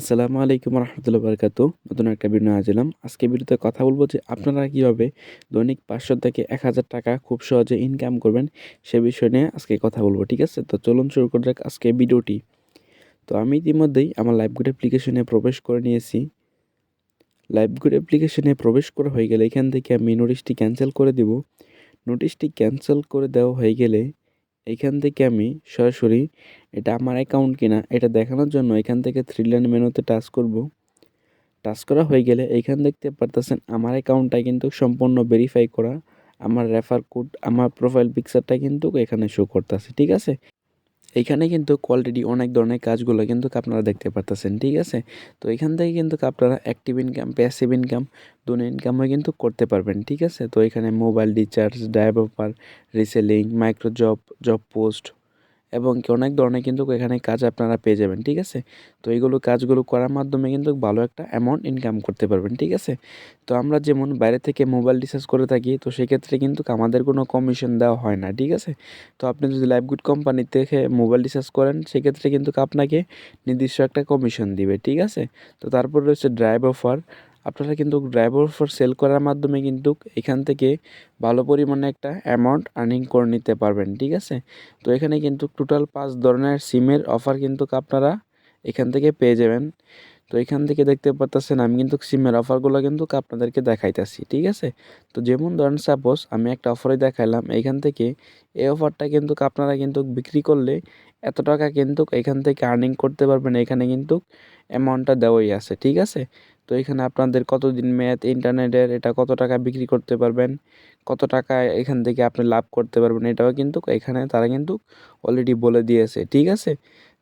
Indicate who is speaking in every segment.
Speaker 1: আসসালামু আলাইকুম রহমতুল্লাহ বরকাত। নতুন একটা ভিডিও আছিলাম আজকে ভিডিওতে কথা বলব যে আপনারা কীভাবে দৈনিক পাঁচশো থেকে এক হাজার টাকা খুব সহজে ইনকাম করবেন সে বিষয় নিয়ে আজকে কথা বলব, ঠিক আছে? তো চলুন শুরু করে যাক আজকে ভিডিওটি তো আমি ইতিমধ্যেই আমার লাইভগুড অ্যাপ্লিকেশনে প্রবেশ করে নিয়েছি। লাইভগুড অ্যাপ্লিকেশনে প্রবেশ করা হয়ে গেলে এখান থেকে আমি নোটিশটি ক্যান্সেল করে দিব। নোটিশটি ক্যান্সেল করে দেওয়া হয়ে গেলে এইখান থেকে আমি সরাসরি এটা আমার অ্যাকাউন্ট কিনা এটা দেখানোর জন্য এখান থেকে থ্রি লাইন মেনুতে টাচ করব। টাচ করা হয়ে গেলে এইখান দেখতে পারতেছেন আমার অ্যাকাউন্টটা কিন্তু সম্পূর্ণ ভেরিফাই করা। আমার রেফার কোড আমার প্রোফাইল পিকচারটা কিন্তু এখানে শো করতেছে, ঠিক আছে? এইখানে কিন্তু অলরেডি অনেক ধরনের কাজগুলো কিন্তু আপনারা দেখতে পারতেছেন, ঠিক আছে? তো এখান থেকে কিন্তু আপনারা অ্যাক্টিভ ইনকাম প্যাসিভ ইনকাম দুটো ইনকামও কিন্তু করতে পারবেন, ঠিক আছে? তো এখানে mobile recharge driver reselling micro job job post এবং কি অনেক ধরনের কিন্তু এখানে কাজ আপনারা পেয়ে যাবেন, ঠিক আছে? তো এইগুলো কাজগুলো করার মাধ্যমে কিন্তু ভালো একটা অ্যামাউন্ট ইনকাম করতে পারবেন, ঠিক আছে? তো আমরা যেমন বাইরে থেকে মোবাইল রিচার্জ করে থাকি, তো সেক্ষেত্রে কিন্তু আমাদের কোনো কমিশন দেওয়া হয় না, ঠিক আছে? তো আপনি যদি লাইফগুড কোম্পানি থেকে মোবাইল রিচার্জ করেন, সেক্ষেত্রে কিন্তু আপনাকে নির্দিষ্ট একটা কমিশন দিবে, ঠিক আছে? তো তারপর রয়েছে ড্রাইভ অফার আপনারা কিন্তু ড্রাইভার ফর সেল করার মাধ্যমে কিন্তু এখান থেকে ভালো পরিমাণে একটা অ্যামাউন্ট আর্নিং করে নিতে পারবেন, ঠিক আছে? তো এখানে কিন্তু টোটাল পাঁচ ধরনের সিমের অফার কিন্তু আপনারা এখান থেকে পেয়ে যাবেন। তো এখান থেকে দেখতে পারতেছেন আমি কিন্তু সিমের অফারগুলো কিন্তু আপনাদেরকে দেখাইতেছি, ঠিক আছে? তো যেমন ধরেন সাপোজ আমি একটা অফারে দেখাইলাম, এখান থেকে এই অফারটা কিন্তু আপনারা কিন্তু বিক্রি করলে এত টাকা কিন্তু এখান থেকে আর্নিং করতে পারবেন। এখানে কিন্তু অ্যামাউন্টটা দেওয়াই আছে, ঠিক আছে? তো এখানে আপনাদের কতদিন মেয়াদ? ইন্টারনেটের এটা কত টাকা বিক্রি করতে পারবেন? কত টাকা এখান থেকে আপনি লাভ করতে পারবেন? এটাও কিন্তু এখানে তারা কিন্তু অলরেডি বলে দিয়েছে, ঠিক আছে?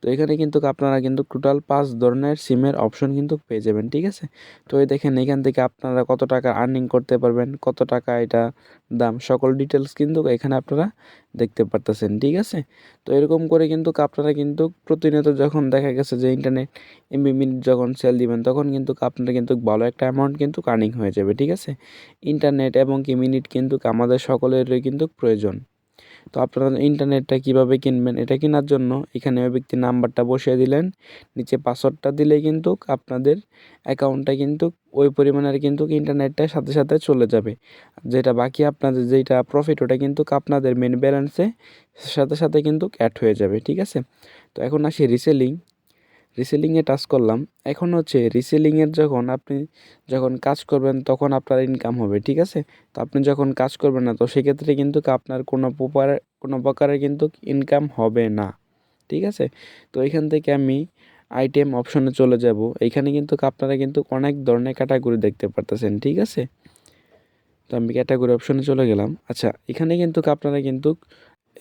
Speaker 1: তো এখানে কিন্তু আপনারা কিন্তু টোটাল পাঁচ ধরনের সিমের অপশন কিন্তু পেয়ে যাবেন, ঠিক আছে? তো এই দেখেন, এখান থেকে আপনারা কত টাকা আর্নিং করতে পারবেন, কত টাকা এটা দাম, সকল ডিটেলস কিন্তু এখানে আপনারা দেখতে পারতেছেন, ঠিক আছে? তো এরকম করে কিন্তু আপনারা কিন্তু প্রতিনিয়ত যখন দেখা গেছে যে ইন্টারনেট এমবি মিনিট যখন সেল দিবেন, তখন কিন্তু আপনারা কিন্তু ভালো একটা অ্যামাউন্ট কিন্তু আর্নিং হয়ে যাবে, ঠিক আছে? ইন্টারনেট এবং কি মিনিট কিন্তু আমাদের সকলেরই কিন্তু প্রয়োজন। তো আপনারা ইন্টারনেটটা কীভাবে কিনবেন, এটা কেনার জন্য এখানে ওই ব্যক্তির নাম্বারটা বসিয়ে দিলেন। নিচে পাসওয়ার্ডটা দিলে কিন্তু আপনাদের অ্যাকাউন্টটা কিন্তু ওই পরিমাণের কিন্তু ইন্টারনেটটা সাথে সাথে চলে যাবে। যেটা বাকি আপনাদের যেটা প্রফিট ওটা কিন্তু আপনাদের মেন ব্যালেন্সে সাথে সাথে কিন্তু অ্যাড হয়ে যাবে, ঠিক আছে? তো এখন আসি রিসেলিং রিসেলিংয়ে টাচ করলাম। এখন হচ্ছে রিসেলিংয়ের যখন আপনি যখন কাজ করবেন, তখন আপনার ইনকাম হবে, ঠিক আছে? তো আপনি যখন কাজ করবেন না, তো সেক্ষেত্রে কিন্তু আপনার কোনো প্রকার, কোনো প্রকারের কিন্তু ইনকাম হবে না, ঠিক আছে? তো এখান থেকে আমি আইটেম অপশনে চলে যাব। এখানে কিন্তু আপনারা কিন্তু অনেক ধরনের ক্যাটাগরি দেখতে পারতেছেন, ঠিক আছে? তো আমি ক্যাটাগরি অপশনে চলে গেলাম। আচ্ছা এখানে কিন্তু আপনারা কিন্তু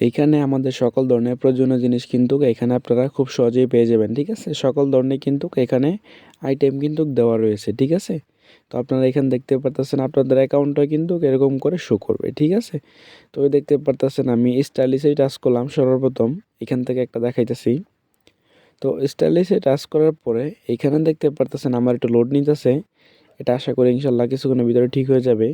Speaker 1: এইখানে আমাদের সকল ধরনের প্রয়োজনীয় জিনিস কিন্তু এখানে আপনারা খুব সহজেই পেয়ে যাবেন, ঠিক আছে? সকল ধরনের কিন্তু এখানে আইটেম কিন্তু দেওয়া রয়েছে, ঠিক আছে? তো আপনারা এখানে দেখতে পারতেছেন আপনাদের অ্যাকাউন্টটা কিন্তু এরকম করে শো করবে, ঠিক আছে? তো দেখতে পারতেছেন আমি স্টাইলিশে টাচ করলাম সর্বপ্রথম, এখান থেকে একটা দেখাইতেছি। তো স্টাইলিশে টাচ করার পরে এখানে দেখতে পারতেছেন আমার একটু লোড নিতেছে, এটা আশা করি ইনশাল্লাহ কিছুক্ষণের ভিতরে ঠিক হয়ে যাবে।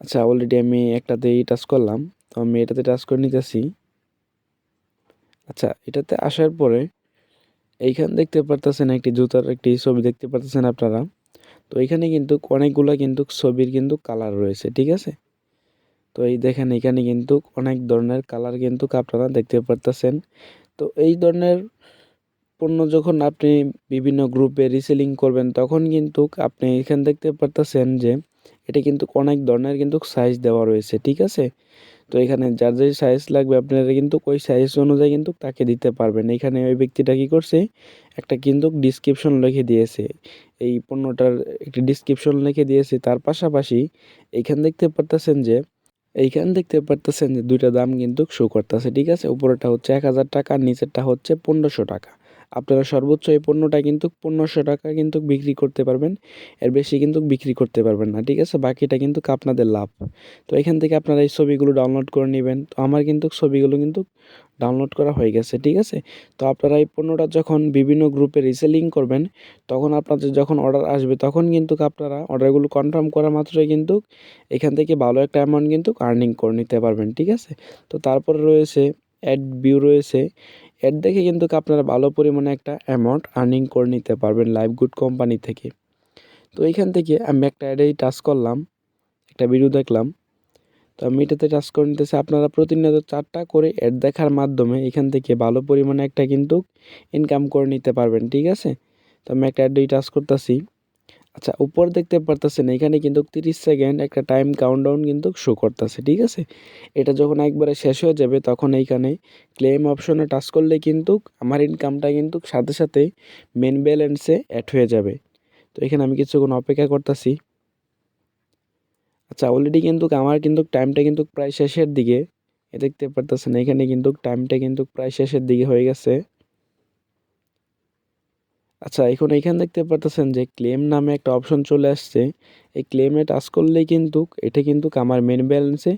Speaker 1: আচ্ছা অলরেডি আমি একটাতেই টাচ করলাম। তো আমি এটাতে টাচ করে নিতেছি। আচ্ছা এটাতে আসার পরে এইখান দেখতে পারতেছেন একটি জুতার একটি ছবি দেখতে পারতেছেন আপনারা। তো এখানে কিন্তু অনেকগুলো কিন্তু ছবির কিন্তু কালার রয়েছে, ঠিক আছে? তো এই দেখেন, এখানে কিন্তু অনেক ধরনের কালার কিন্তু আপনারা দেখতে পারতেছেন। তো এই ধরনের পণ্য যখন আপনি বিভিন্ন গ্রুপে রিসেলিং করবেন, তখন কিন্তু আপনি এখান দেখতে পারতেছেন যে, এটা কিন্তু অনেক ধরনের কিন্তু সাইজ দেওয়া রয়েছে, ঠিক আছে? তো এখানে যার যে সাইজ লাগবে আপনারা কিন্তু ওই সাইজ অনুযায়ী কিন্তু তাকে দিতে পারবেন। এখানে ওই ব্যক্তিটা কী করছে? একটা কিন্তু ডিসক্রিপশন লিখে দিয়েছে। এই পণ্যটার একটি ডিসক্রিপশন লিখে দিয়েছে। তার পাশাপাশি এইখান দেখতে পারতেছেন যে, এইখান দেখতে পারতেছেন যে দুইটা দাম কিন্তু শো করতেছে। ঠিক আছে? উপরেটা হচ্ছে এক হাজার টাকা, নিচেরটা হচ্ছে পনেরোশো টাকা। আপনারা সর্বোচ্চ এই পণ্যটা কিন্তু পনেরোশো টাকা কিন্তু বিক্রি করতে পারবেন। এর বেশি কিন্তু বিক্রি করতে পারবেন না, ঠিক আছে? বাকিটা কিন্তু আপনাদের লাভ। তো এখান থেকে আপনারা এই ছবিগুলো ডাউনলোড করে নেবেন। তো আমার কিন্তু ছবিগুলো কিন্তু ডাউনলোড করা হয়ে গেছে, ঠিক আছে? তো আপনারা এই পণ্যটা যখন বিভিন্ন গ্রুপে রিসেলিং করবেন, তখন আপনাদের যখন অর্ডার আসবে, তখন কিন্তু আপনারা অর্ডারগুলো কনফার্ম করা মাত্রই কিন্তু এখান থেকে ভালো একটা অ্যামাউন্ট কিন্তু আর্নিং করে নিতে পারবেন, ঠিক আছে? তো তারপরে রয়েছে অ্যাড ভিউ রয়েছে। অ্যাড দেখে কিন্তু আপনারা ভালো পরিমাণে একটা অ্যামাউন্ট আর্নিং করে নিতে পারবেন লাইভ গুড কোম্পানি থেকে। তো এইখান থেকে আমি একটা অ্যাডেই টাচ করলাম, একটা ভিডিও দেখলাম। তো আমি এটাতে টাচ করে নিতেছি, আপনারা প্রতিনিয়ত চারটা করে অ্যাড দেখার মাধ্যমে এখান থেকে ভালো পরিমাণে একটা কিন্তু ইনকাম করে নিতে পারবেন, ঠিক আছে? তো আমি একটা অ্যাডেই টাচ করতেছি। আচ্ছা উপর দেখতে পারতেছেন, এখানে কিন্তু তিরিশ সেকেন্ড একটা টাইম কাউন্টডাউন কিন্তু শো করতেছে, ঠিক আছে? এটা যখন একবারে শেষ হয়ে যাবে, তখন এইখানে ক্লেম অপশনে টাচ করলে কিন্তু আমার ইনকামটা কিন্তু সাথে সাথে মেন ব্যালেন্সে অ্যাড হয়ে যাবে। তো এখানে আমি কিছুক্ষণ অপেক্ষা করতেছি। আচ্ছা অলরেডি কিন্তু আমার কিন্তু টাইমটা কিন্তু প্রায় শেষের দিকে। এ দেখতে পারতেছেন, এখানে কিন্তু টাইমটা কিন্তু প্রায় শেষের দিকে হয়ে গেছে। আচ্ছা এখন এখানে দেখতে পারতেছেন যে ক্লেম নামে একটা অপশন চলে আসছে। এই ক্লেমে টাচ করলেই কিন্তু, এটা কিন্তু আমার মেন ব্যালেন্সে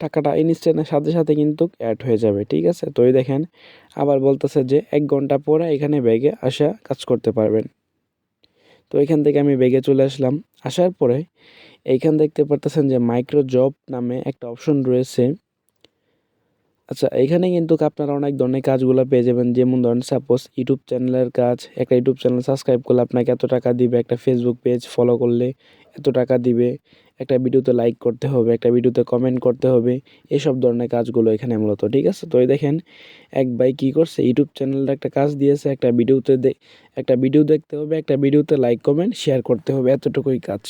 Speaker 1: টাকাটা ইনস্ট্যান্টের সাথে সাথে কিন্তু অ্যাড হয়ে যাবে, ঠিক আছে? তো দেখেন, আবার বলতেছে যে এক ঘণ্টা পরে এখানে ব্যাগে আসা কাজ করতে পারবেন। তো এখান থেকে আমি ব্যাগে চলে আসলাম। আসার পরে এইখান দেখতে পারতেছেন যে মাইক্রো জব নামে একটা অপশন রয়েছে। আচ্ছা এখানে কিন্তু আপনারা অনেক ধরনের কাজগুলো পেয়ে যাবেন। যেমন ধরেন সাপোজ ইউটিউব চ্যানেলের কাজ, একটা ইউটিউব চ্যানেল সাবস্ক্রাইব করলে আপনাকে এত টাকা দিবে, একটা ফেসবুক পেজ ফলো করলে এত টাকা দিবে, একটা ভিডিওতে লাইক করতে হবে, একটা ভিডিওতে কমেন্ট করতে হবে, এসব ধরনের কাজগুলো এখানে মূলত, ঠিক আছে? তো এই দেখেন, এক ভাই কী করছে ইউটিউব চ্যানেলটা একটা কাজ দিয়েছে, একটা ভিডিওতে একটা ভিডিও দেখতে হবে, একটা ভিডিওতে লাইক কমেন্ট শেয়ার করতে হবে, এতটুকুই কাজ।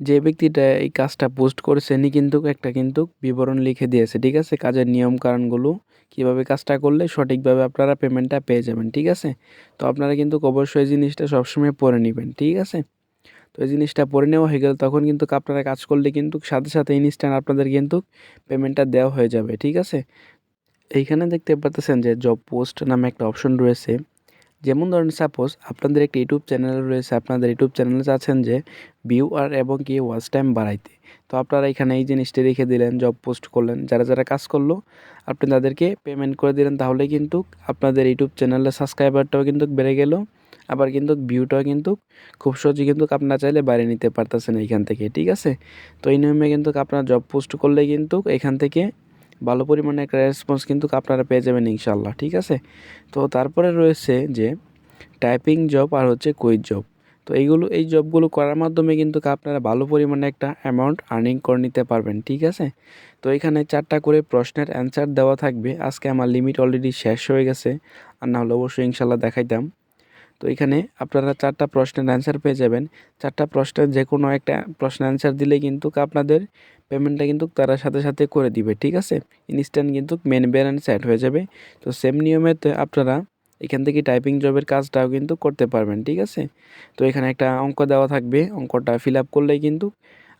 Speaker 1: যে ব্যক্তিটা এই কাজটা পোস্ট করেছে উনি কিন্তু একটা কিন্তু বিবরণ লিখে দিয়েছে, ঠিক আছে? কাজের নিয়ম কারণগুলো কীভাবে কাজটা করলে সঠিকভাবে আপনারা পেমেন্টটা পেয়ে যাবেন, ঠিক আছে? তো আপনারা কিন্তু অবশ্যই এই জিনিসটা সবসময় পরে নেবেন, ঠিক আছে? তো এই জিনিসটা পরে নেওয়া হয়ে গেলে তখন কিন্তু আপনারা কাজ করলে কিন্তু সাথে সাথে ইনস্ট্যান্ট আপনাদের কিন্তু পেমেন্টটা দেওয়া হয়ে যাবে, ঠিক আছে? এইখানে দেখতে পাচ্ছেন যে জব পোস্ট নামে একটা অপশন রয়েছে। যেমন ধরেন সাপোজ আপনাদের একটি ইউটিউব চ্যানেল রয়েছে, আপনাদের ইউটিউব চ্যানেলে চাচ্ছেন যে ভিউ আর এবং কি ওয়াচ টাইম বাড়াইতে। তো আপনারা এখানে এই জিনিসটি রেখে দিলেন জব পোস্ট করলেন, যারা যারা কাজ করল, আপনি তাদেরকে পেমেন্ট করে দিলেন, তাহলে কিন্তু আপনাদের ইউটিউব চ্যানেলের সাবস্ক্রাইবারটাও কিন্তু বেড়ে গেল, আবার কিন্তু ভিউটাও কিন্তু খুব সহজে কিন্তু আপনারা চাইলে বাড়িয়ে নিতে পারতেছেন এইখান থেকে, ঠিক আছে? তো এই নিয়মে কিন্তু আপনারা জব পোস্ট করলে কিন্তু এখান থেকে ভালো পরিমাণে একটা রেসপন্স কিন্তু আপনারা পেয়ে যাবেন ইনশাল্লাহ ঠিক আছে? তো তারপরে রয়েছে যে টাইপিং জব আর হচ্ছে কুইজ জব তো এইগুলো, এই জবগুলো করার মাধ্যমে কিন্তু আপনারা ভালো পরিমাণে একটা অ্যামাউন্ট আর্নিং করে নিতে পারবেন, ঠিক আছে? তো এখানে চারটা করে প্রশ্নের অ্যান্সার দেওয়া থাকবে। আজকে আমার লিমিট অলরেডি শেষ হয়ে গেছে। আর না হলে অবশ্যই ইনশাল্লাহ দেখাইতাম। তো এখানে আপনারা চারটা প্রশ্নের অ্যান্সার পেয়ে যাবেন। চারটা প্রশ্নের যে কোনো একটা প্রশ্নের অ্যান্সার দিলে কিন্তু আপনাদের পেমেন্টটা কিন্তু তারা সাথে সাথে করে দিবে, ঠিক আছে? ইনস্ট্যান্ট কিন্তু মেন ব্যালেন্স অ্যাড হয়ে যাবে। তো সেম নিয়মেতে আপনারা এখান থেকে টাইপিং জবের কাজটাও কিন্তু করতে পারবেন, ঠিক আছে? তো এখানে একটা অঙ্ক দেওয়া থাকবে। অঙ্কটা ফিল আপ করলেই কিন্তু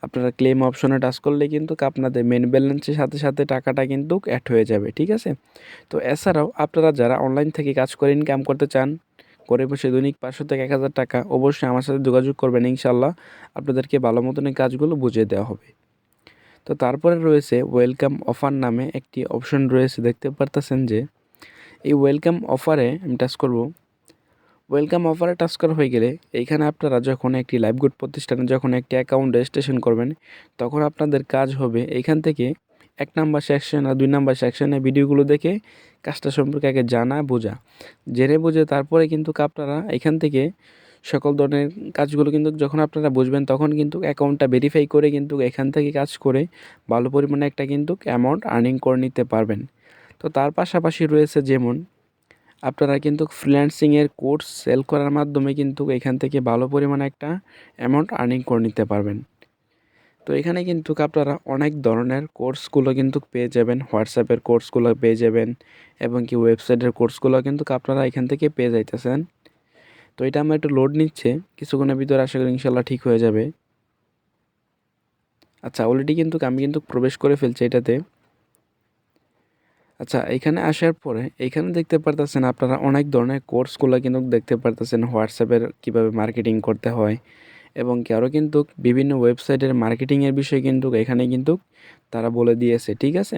Speaker 1: আপনারা ক্লেম অপশনে টাচ করলে কিন্তু আপনাদের মেন ব্যালেন্সের সাথে সাথে টাকাটা কিন্তু অ্যাড হয়ে যাবে, ঠিক আছে? তো এছাড়াও আপনারা যারা অনলাইন থেকে কাজ করে ইনকাম করতে চান করে বসে দৈনিক পাঁচশো থেকে এক হাজার টাকা। অবশ্যই আমার সাথে যোগাযোগ করবেন ইনশাল্লাহ আপনাদেরকে ভালো মতন এই কাজগুলো বুঝিয়ে দেওয়া হবে। তো তারপরে রয়েছে ওয়েলকাম অফার নামে একটি অপশন রয়েছে। দেখতে পারতেছেন যে, এই ওয়েলকাম অফারে আমি টাচ করব। ওয়েলকাম অফারে টাচ করা হয়ে গেলে এইখানে আপনারা যখন একটি লাইভ গুড প্রতিষ্ঠানে, যখন একটি অ্যাকাউন্ট রেজিস্ট্রেশন করবেন, তখন আপনাদের কাজ হবে এইখান থেকে এক নাম্বার সেকশন আর দুই নাম্বার সেকশনে ভিডিওগুলো দেখে কাজটা সম্পর্কে আগে জানা, বোঝা। জেনে বুঝে তারপরে কিন্তু আপনারা এখান থেকে সকল ধরনের কাজগুলো কিন্তু যখন আপনারা বুঝবেন, তখন কিন্তু অ্যাকাউন্টটা ভেরিফাই করে কিন্তু এখান থেকে কাজ করে ভালো পরিমাণে একটা কিন্তু অ্যামাউন্ট আর্নিং করে নিতে পারবেন। তো তার পাশাপাশি রয়েছে যেমন, আপনারা কিন্তু ফ্রিল্যান্সিংয়ের কোর্স সেল করার মাধ্যমে কিন্তু এখান থেকে ভালো পরিমাণে একটা অ্যামাউন্ট আর্নিং করে নিতে পারবেন। তো এখানে কিন্তু আপনারা অনেক ধরনের কোর্সগুলো কিন্তু পেয়ে যাবেন, হোয়াটসঅ্যাপের কোর্সগুলো পেয়ে যাবেন এবং কি ওয়েবসাইটের কোর্সগুলো কিন্তু আপনারা এখান থেকে পেয়ে যাইতেছেন। তো এটা আমার একটু লোড নিচ্ছে, কিছুক্ষণের ভিতরে আশা করি ইনশাল্লাহ ঠিক হয়ে যাবে। আচ্ছা অলরেডি কিন্তু আমি কিন্তু প্রবেশ করে ফেলছি এটাতে। আচ্ছা এখানে আসার পরে এখানে দেখতে পারতেছেন আপনারা অনেক ধরনের কোর্সগুলো কিন্তু দেখতে পারতেছেন, হোয়াটসঅ্যাপের কীভাবে মার্কেটিং করতে হয়। এবং কি আরও কিন্তু বিভিন্ন ওয়েবসাইটের মার্কেটিংয়ের বিষয়ে কিন্তু এখানে কিন্তু তারা বলে দিয়েছে, ঠিক আছে?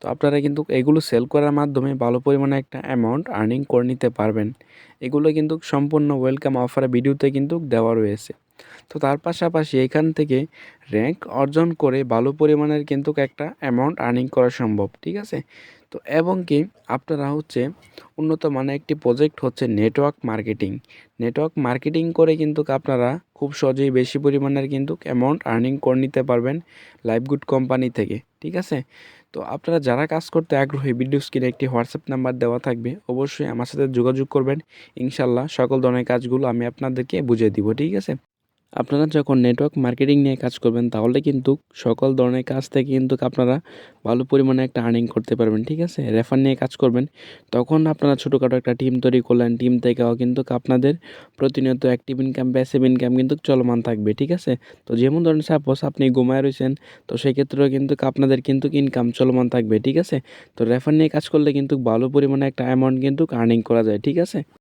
Speaker 1: তো আপনারা কিন্তু এগুলো সেল করার মাধ্যমে ভালো পরিমাণে একটা অ্যামাউন্ট আর্নিং করে নিতে পারবেন। এগুলো কিন্তু সম্পূর্ণ ওয়েলকাম অফার ভিডিওতে কিন্তু দেওয়া রয়েছে। তো তার পাশাপাশি এখান থেকে র্যাঙ্ক অর্জন করে ভালো পরিমাণের কিন্তু একটা অ্যামাউন্ট আর্নিং করা সম্ভব, ঠিক আছে? তো এবং কি আপনারা হচ্ছে উন্নত মানের একটি প্রজেক্ট হচ্ছে নেটওয়ার্ক মার্কেটিং নেটওয়ার্ক মার্কেটিং করে কিন্তু আপনারা খুব সহজেই বেশি পরিমাণের কিন্তু অ্যামাউন্ট আর্নিং করে নিতে পারবেন লাইভগুড কোম্পানি থেকে, ঠিক আছে? তো আপনারা যারা কাজ করতে আগ্রহী ভিডিও স্ক্রিনে একটি হোয়াটসঅ্যাপ নাম্বার দেওয়া থাকবে, অবশ্যই আমার সাথে যোগাযোগ করবেন। ইনশাল্লাহ সকল ধরনের কাজগুলো আমি আপনাদেরকে বুঝিয়ে দিব, ঠিক আছে? আপনারা যখন নেটওয়ার্ক মার্কেটিং নিয়ে কাজ করবেন, তাহলে কিন্তু সকল ধরনের কাজ থেকে কিন্তু আপনারা ভালো পরিমাণে একটা আর্নিং করতে পারবেন, ঠিক আছে? রেফার নিয়ে কাজ করবেন, তখন আপনারা ছোটোখাটো একটা টিম তৈরি করলেন টিম থেকেও কিন্তু আপনাদের প্রতিনিয়ত অ্যাক্টিভ ইনকাম প্যাসিভ ইনকাম কিন্তু চলমান থাকবে, ঠিক আছে? তো যেমন ধরেন সাপোজ আপনি ঘুমায় রয়েছেন, তো সেক্ষেত্রেও কিন্তু আপনাদের কিন্তু ইনকাম চলমান থাকবে, ঠিক আছে? তো রেফার নিয়ে কাজ করলে কিন্তু ভালো পরিমাণে একটা অ্যামাউন্ট কিন্তু আর্নিং করা যায়, ঠিক আছে?